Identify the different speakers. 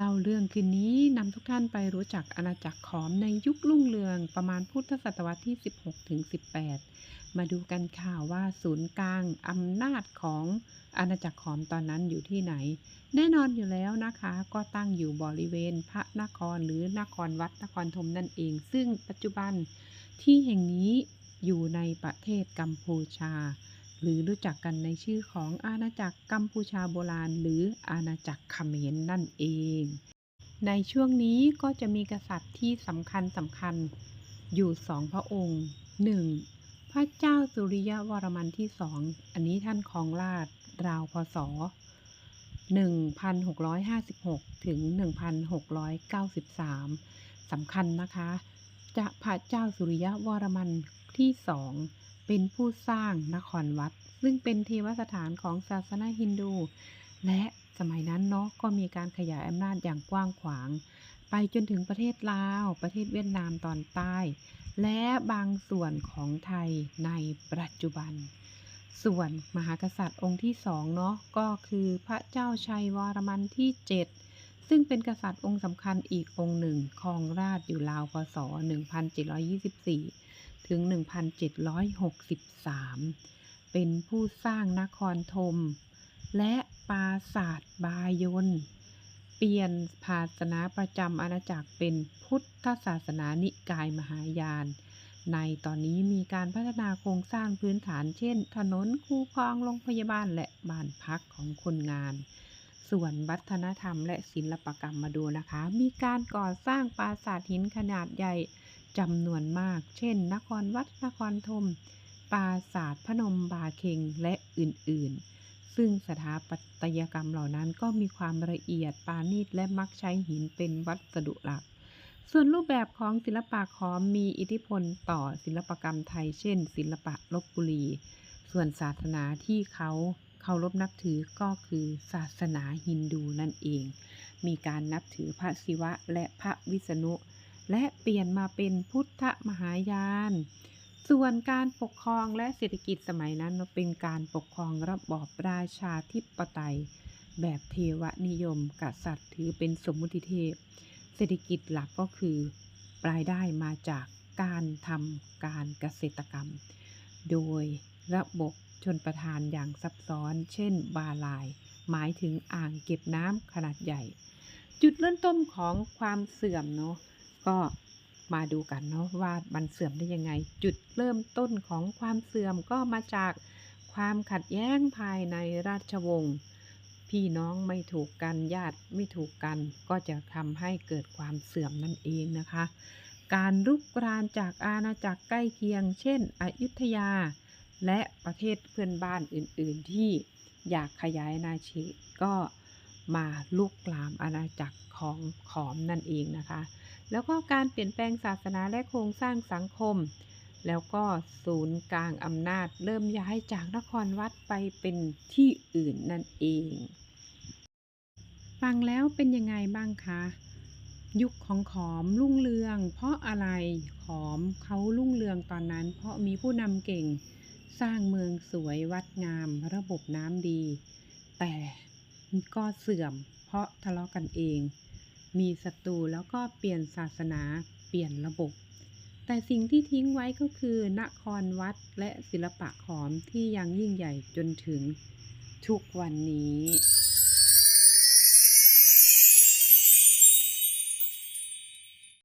Speaker 1: เล่าเรื่องคืนนี้นำทุกท่านไปรู้จักอาณาจักรขอมในยุครุ่งเรืองประมาณพุทธศตวรรษที่ 16ถึง18 มาดูกันค่ะว่าศูนย์กลางอำนาจของอาณาจักรขอมตอนนั้นอยู่ที่ไหน แน่นอนอยู่แล้วนะคะ ก็ตั้งอยู่บริเวณพระนครหรือนครวัดนครธมนั่นเอง ซึ่งปัจจุบันที่แห่งนี้อยู่ในประเทศกัมพูชา หรือรู้จักกันในชื่อของอาณาจักรกัมพูชาโบราณ หรืออาณาจักรเขมรนั่นเอง ในช่วงนี้ก็จะมีกษัตริย์ที่สำคัญสำคัญอยู่สองพระองค์ 1. พระเจ้าสุริยวรมันที่สองอันนี้ท่านครองราชราวพศ 1656 ถึง 1693สำคัญนะคะ จะพระเจ้าสุริยวรมันที่สอง เป็นผู้สร้างนครวัด ซึ่งเป็นเทวสถานของศาสนาฮินดู และสมัยนั้นเนาะก็มีการขยายอำนาจอย่างกว้างขวาง ไปจนถึงประเทศลาว ประเทศเวียดนามตอนใต้ และบางส่วนของไทยในปัจจุบัน ส่วนมหากษัตริย์องค์ที่สองเนาะก็คือพระเจ้าชัยวรมันที่7ซึ่งเป็นกษัตริย์องค์สำคัญอีกองค์หนึ่งครองราชอยู่ราวพศ1724 ถึง 1763 เป็นผู้สร้างนครธมและปราสาทบายน เปลี่ยนศาสนาประจำอาณาจักรเป็นพุทธศาสนานิกายมหายาน ในตอนนี้มีการพัฒนาโครงสร้างพื้นฐานเช่น ถนนคูคลองโรงพยาบาลและบ้านพักของคนงาน ส่วนวัฒนธรรมและศิลปกรรมมาดูนะคะ มีการก่อสร้างปราสาทหินขนาดใหญ่ จำนวนมาก เช่น นครวัด นครธม ปราสาทพนมบาเคง และอื่น ๆ ซึ่งสถาปัตยกรรมเหล่านั้นก็มีความละเอียดปราณีตและมักใช้หินเป็นวัสดุหลัก ส่วนรูปแบบของศิลปะขอมมีอิทธิพลต่อศิลปกรรมไทย เช่น ศิลปะลบบุรี ส่วนศาสนาที่เขาเคารพนับถือก็คือศาสนาฮินดูนั่นเอง มีการนับถือพระศิวะและพระวิษณุ และเปลี่ยนมาเป็นพุทธมหายาน ส่วนการปกครองและเศรษฐกิจสมัยนั้นเป็นการปกครองระบอบราชาธิปไตย แบบเทวนิยมกษัตริย์ถือเป็นสมมุติเทพ เศรษฐกิจหลักก็คือรายได้มาจากการทำการเกษตรกรรม โดยระบบชนประทานอย่างซับซ้อน เช่น บาลาย หมายถึงอ่างเก็บน้ำขนาดใหญ่ จุดเริ่มต้นของความเสื่อมเนาะ ก็มาดูกันเนาะว่ามันเสื่อมได้ยังไง จุดเริ่มต้นของความเสื่อมก็มาจากความขัดแย้งภายในราชวงศ์พี่น้องไม่ถูกกันญาติไม่ถูกกัน ก็จะทำให้เกิดความเสื่อมนั่นเองนะคะ การรุกรานจากอาณาจักรใกล้เคียง เช่น อยุธยา และประเทศเพื่อนบ้านอื่น ๆ ที่อยากขยายอาณาเขตก็มาลุกลามอาณาจักรของขอมนั่นเองนะคะ แล้วก็การเปลี่ยนแปลงศาสนาและโครงสร้างสังคม แล้วก็ศูนย์กลางอำนาจ เริ่มย้ายจากนครวัดไปเป็นที่อื่นนั่นเอง ฟังแล้วเป็นยังไงบ้างคะยุคของขอมรุ่งเรือง เพราะอะไรขอมเขารุ่งเรืองตอนนั้น เพราะมีผู้นำเก่ง สร้างเมืองสวยวัดงาม ระบบน้ำดี แต่ก็เสื่อมเพราะทะเลาะกันเอง มีศัตรูแล้วก็เปลี่ยนศาสนา เปลี่ยนระบบ แต่สิ่งที่ทิ้งไว้ก็คือนครวัดและศิลปะขอมที่ยังยิ่งใหญ่จนถึงทุกวันนี้